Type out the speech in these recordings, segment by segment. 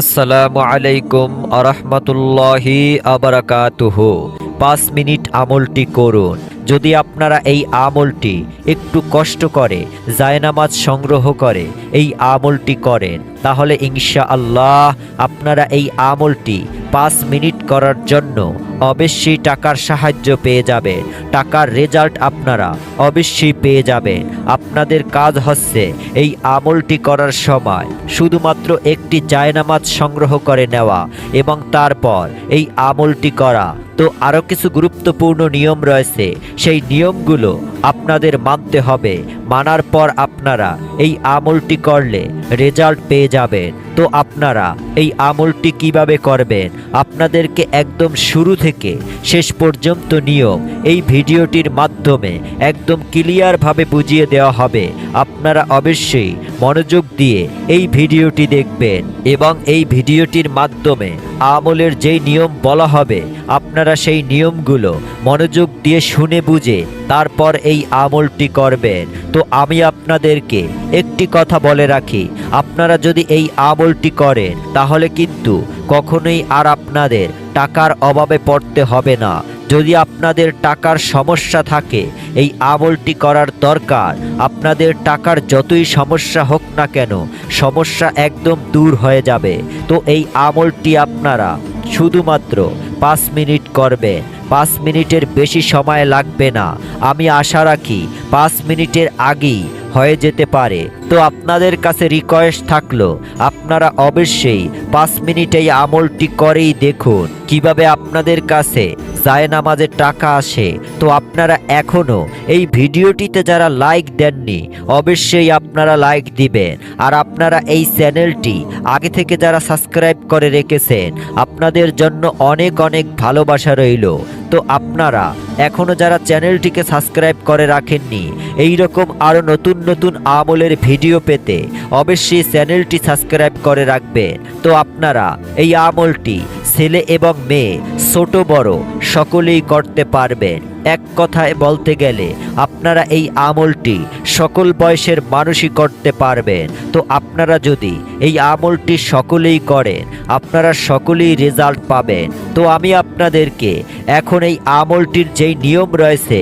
আসসালামু আলাইকুম আরহামতুল্লাহি আবরাকাতুহ। পাঁচ মিনিট আমলটি করুন। যদি আপনারা এই আমলটি একটু কষ্ট করে, জায়নামাজ সংগ্রহ করে, এই আমলটি করেন, তাহলে ইনশা আল্লাহ আপনারা এই আমলটি পাঁচ মিনিট করার জন্য অবশ্যই টাকার সাহায্য পেয়ে যাবেন টাকার রেজাল্ট আপনারা অবশ্যই পেয়ে যাবেন আপনাদের কাজ হচ্ছে এই আমলটি করার সময় শুধুমাত্র একটি জায়নামাজ সংগ্রহ করে নেওয়া এবং তারপর এই আমলটি করা। তো আরও কিছু গুরুত্বপূর্ণ নিয়ম রয়েছে। সেই নিয়মগুলো আপনাদের মানতে হবে। মানার পর আপনারা এই আমলটি করলে রেজাল্ট পেয়ে যাবেন। তো আপনারা এই আমলটি কীভাবে করবেন? আপনাদেরকে একদম শুরু থেকে শেষ পর্যন্ত নিয়ম এই ভিডিওটির মাধ্যমে একদম ক্লিয়ারভাবে বুঝিয়ে দেওয়া হবে। আপনারা অবশ্যই মনোযোগ দিয়ে এই ভিডিওটি দেখবেন এবং এই ভিডিওটির মাধ্যমে আমলের যেই নিয়ম বলা হবে, আপনারা সেই নিয়মগুলো মনোযোগ দিয়ে শুনে বুঝে তারপর এই আমলটি করবেন। তো আমি আপনাদেরকে একটি কথা বলে রাখি, আপনারা যদি এই আমলটি করেন, তাহলে কিন্তু কখনোই আর আপনাদের টাকার অভাবে পড়তে হবে না। যদি আপনাদের টাকার সমস্যা থাকে, এই আমলটি করার দরকার। আপনাদের টাকার যতই সমস্যা হোক না কেন, সমস্যা একদম দূর হয়ে যাবে। তো এই আমলটি আপনারা শুধুমাত্র পাঁচ মিনিট করবে। পাঁচ মিনিটের বেশি সময় লাগবে না। আমি আশা রাখি পাঁচ মিনিটের আগেই হয়ে যেতে পারে। তো আপনাদের কাছে রিকোয়েস্ট থাকল, আপনারা অবশ্যই পাঁচ মিনিট এই আমলটি করেই দেখুন। কীভাবে আপনাদের কাছে যায় নামাজের টাকা আসে। তো আপনারা এখনও এই ভিডিওটিতে যারা লাইক দেননি, অবশ্যই আপনারা লাইক দিবেন। আর আপনারা এই চ্যানেলটি আগে থেকে যারা সাবস্ক্রাইব করে রেখেছেন, আপনাদের জন্য অনেক অনেক ভালোবাসা রইল। তো আপনারা এখনও যারা চ্যানেলটিকে সাবস্ক্রাইব করে রাখেননি এই রকম আরও নতুন নতুন আমলের ভিডিও পেতে অবশ্যই চ্যানেলটি সাবস্ক্রাইব করে রাখবেন। তো আপনারা এই আমলটি ছেলে এবং মেয়ে, ছোট বড়, সকলেই করতে পারবেন। এক কথায় বলতে গেলে, আপনারা এই আমলটি সকল বয়সের মানুষই করতে পারবেন। তো আপনারা যদি এই আমলটি সকলেই করেন, আপনারা সকলেই রেজাল্ট পাবেন। তো আমি আপনাদেরকে এখন এই আমলটির যেই নিয়ম রয়েছে,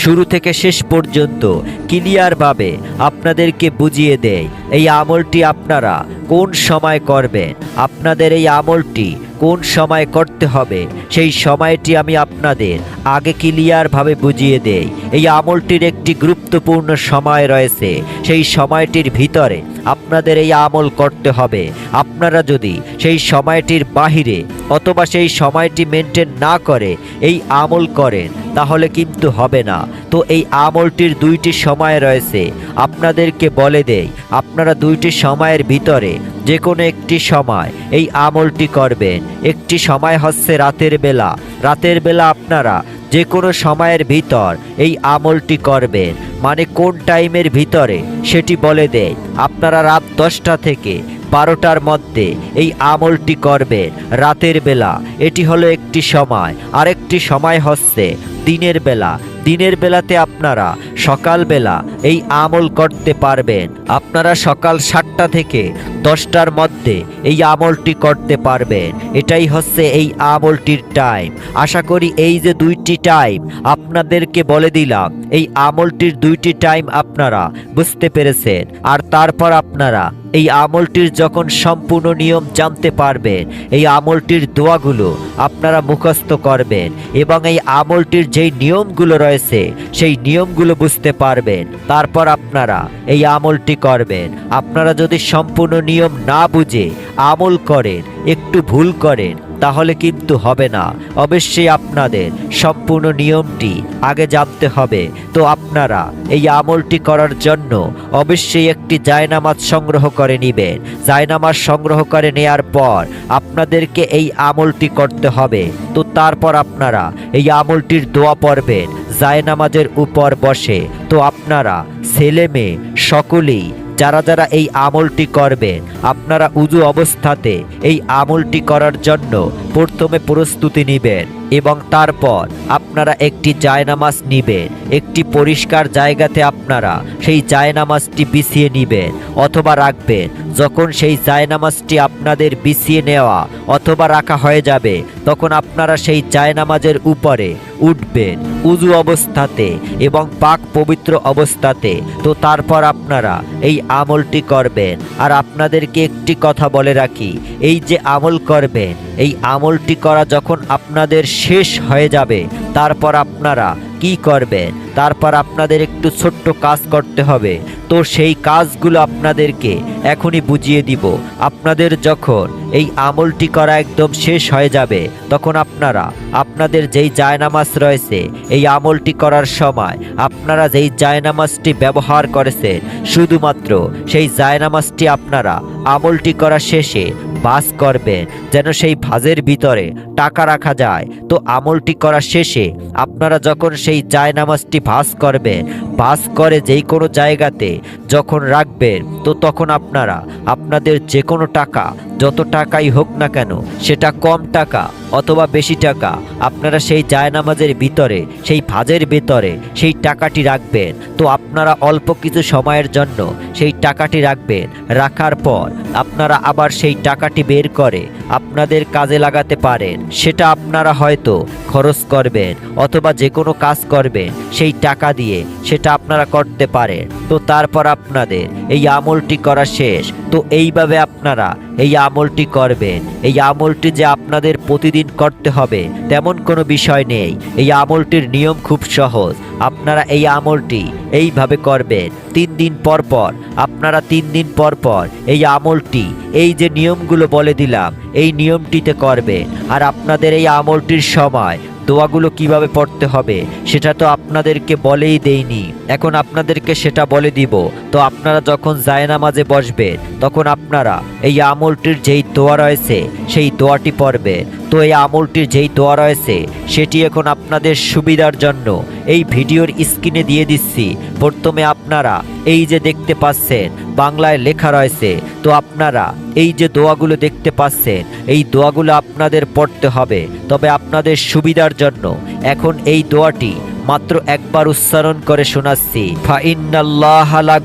শুরু থেকে শেষ পর্যন্ত ক্লিয়ারভাবে আপনাদেরকে বুঝিয়ে দেয় এই আমলটি আপনারা কোন সময় করবেন? আপনাদের এই আমলটি কোন সময় করতে হবে? সেই সময়টি আমি আপনাদের আগে ক্লিয়ারভাবে বুঝিয়ে দেই। এই আমলটির একটি গুরুত্বপূর্ণ সময় রয়েছে। সেই সময়টির ভিতরে আপনাদের এই আমল করতে হবে। আপনারা যদি সেই সময়টির বাহিরে অথবা সেই সময়টি মেনটেন না করে এই আমল করেন, তাহলে কিন্তু হবে না। তো এই আমলটির দুইটি সময় রয়েছে। আপনাদেরকে বলে দেই, আপনারা দুইটি সময়ের ভিতরে যে কোনো একটি সময় এই আমলটি করবেন। একটি সময় হচ্ছে রাতের বেলা। রাতের বেলা আপনারা যে কোনো সময়ের ভিতর এই আমলটি করবেন। মানে কোন টাইমের ভিতরে? সেটি বলে দেয়, আপনারা রাত দশটা থেকে বারোটার মধ্যে এই আমলটি করবেন রাতের বেলা। এটি হলো একটি সময়। আরেকটি সময় হচ্ছে দিনের বেলা। দিনের বেলাতে আপনারা সকালবেলা এই আমল করতে পারবেন। আপনারা সকাল সাতটা থেকে দশটার মধ্যে এই আমলটি করতে পারবেন। এটাই হচ্ছে এই আমলটির টাইম আশা করি এই যে দুইটি টাইম আপনাদেরকে বলে দিলাম এই আমলটির দুইটি টাইম আপনারা বুঝতে পেরেছেন। আর তারপর আপনারা এই আমলটির যখন সম্পূর্ণ নিয়ম জানতে পারবেন, এই আমলটির দোয়াগুলো আপনারা মুখস্থ করবেন এবং এই আমলটির যেই নিয়মগুলো রয়েছে, সেই নিয়মগুলো বুঝতে পারবেন। তারপর আপনারা এই আমলটি করবেন। আপনারা যদি সম্পূর্ণ নিয়ম না বুঝে আমল করেন, একটু ভুল করেন তাহলে কিন্তু হবে না। অবশ্যই আপনাদের সম্পূর্ণ নিয়মটি আগে জানতে হবে। তো আপনারা এই আমলটি করার জন্য অবশ্যই একটি জায়নামাজ সংগ্রহ করে নেবেন। জায়নামাজ সংগ্রহ করে নেয়ার পর আপনাদেরকে এই আমলটি করতে হবে। তো তারপর আপনারা এই আমলটির দোয়া পড়বেন। জায়নামাজের উপর বসে। তো আপনারা ছেলে মেয়ে সকলেই যারা যারা এই আমলটি করবে, আপনারা উজু অবস্থাতে এই আমলটি করার জন্য প্রথমে প্রস্তুতি নেবেন। এবং তারপর আপনারা একটি জায়নামাজ নিবেন, একটি পরিষ্কার জায়গাতে আপনারা সেই জায়নামাজটি বিছিয়ে নিবেন অথবা রাখবেন। যখন সেই জায়নামাজটি আপনাদের বিছিয়ে নেওয়া অথবা রাখা হয়ে যাবে, তখন আপনারা সেই জায়নামাজের উপরে উঠবেন উজু অবস্থাতে এবং পাক পবিত্র অবস্থাতে। তো তারপর আপনারা এই আমলটি করবেন। আর আপনাদেরকে একটি কথা বলে রাখি, এই যে আমল করবেন, এই আমলটি করা যখন আপনাদের শেষ হয়ে যাবে। তারপর আপনারা কি করবেন তারপর আপনাদের একটু ছোট্ট কাজ করতে হবে। তো সেই কাজগুলো আপনাদেরকে এখনই বুঝিয়ে দিব। আপনাদের যখন এই আমলটি করা একদম শেষ হয়ে যাবে, তখন আপনারা, আপনাদের যেই জায়নামাজ রয়েছে, এই আমলটি করার সময় আপনারা যেই জায়নামাজটি ব্যবহার করেছেন, শুধুমাত্র সেই জায়নামাজটি আপনারা আমলটি করা শেষে বাস করবে, যেন সেই ভাজের ভিতরে টাকা রাখা যায়। তো আমলটি করা শেষে আপনারা যখন সেই জায়নামাজটি ভাস করবে, বাস করে যেই কোনো জায়গাতে যখন রাখবেন তো তখন আপনারা, আপনাদের যে কোনো টাকা, যত টাকাই হোক না কেন, সেটা কম টাকা অথবা বেশি টাকা, আপনারা সেই জায়নামাজের ভিতরে, সেই ভাজের ভিতরে সেই টাকাটি রাখবেন। তো আপনারা অল্প কিছু সময়ের জন্য সেই টাকাটি রাখবেন। রাখার পর আপনারা আবার সেই টাকাটি বের করে আপনাদের কাজে লাগাতে পারেন। সেটা আপনারা হয়তো খরচ করবেন অথবা যে কোনো কাজ করবেন, সেই টাকা দিয়ে সেটা আপনারা করতে পারেন। তো তারপর আপনাদের এই আমলটি করা শেষ। তো এইভাবে আপনারা এই আমলটি করবেন। এই আমলটি যে আপনাদের প্রতিদিন করতে হবে, তেমন কোনো বিষয় নেই। এই আমলটির নিয়ম খুব সহজ। আপনারা এই আমলটি এইভাবে করবেন। তিন দিন পর পর, আপনারা তিন দিন পর পর এই আমলটি, এই যে নিয়মগুলো বলে দিলাম, এই নিয়মটিতে করবেন। আর আপনাদের এই আমলটির সময় দোয়াগুলো কীভাবে পড়তে হবে, সেটা তো আপনাদেরকে বলেই দেইনি। এখন আপনাদেরকে সেটা বলে দিব। তো আপনারা যখন জায়নামাজে বসবে, তখন আপনারা এই আমলটির যেই দোয়া রয়েছে, সেই দোয়াটি পড়বেন তো এই আমলটির যেই দোয়া রয়েছে, সেটি এখন আপনাদের সুবিধার জন্য এই ভিডিওর স্ক্রিনে দিয়ে দিচ্ছি। প্রথমে আপনারা এই যে দেখতে পাচ্ছেন বাংলায় লেখা রয়েছে, তো আপনারা এই যে দোয়াগুলো দেখতে পাচ্ছেন, এই দোয়াগুলো আপনাদের পড়তে হবে। তবে আপনাদের সুবিধার জন্য এখন এই দোয়াটি মাত্র একবার উচ্চারণ করে শোনাচ্ছি।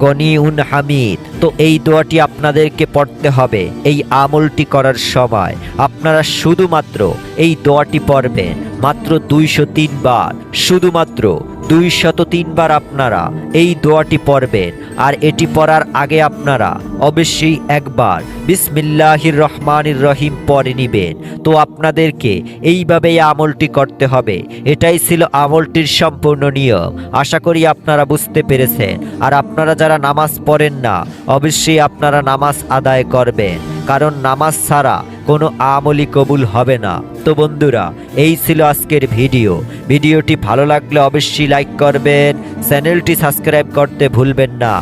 গনিউন হামিদ। তো এই দোয়াটি আপনাদেরকে পড়তে হবে এই আমলটি করার সময়। আপনারা শুধুমাত্র এই দোয়াটি পড়বেন, মাত্র দুইশো তিনবার। শুধুমাত্র দুইশত তিনবার আপনারা এই দোয়াটি পড়বেন, আর এটি পড়ার আগে আপনারা অবশ্যই একবার বিসমিল্লাহির রহমানির রহিম পরে নিবেন। তো আপনাদেরকে এইভাবে এই আমলটি করতে হবে। এটাই ছিল আমলটির সম্পূর্ণ নিয়ম। আশা করি আপনারা বুঝতে পেরেছেন। আর আপনারা যারা নামাজ পড়েন না, অবশ্যই আপনারা নামাজ আদায় করবেন। কারণ নামাজ ছাড়া কোনো আমলি কবুল হবে না। তো বন্ধুরা, এই ছিল আজকের ভিডিও। ভিডিওটি ভালো লাগলে অবশ্যই লাইক করবেন, চ্যানেলটি সাবস্ক্রাইব করতে ভুলবেন না।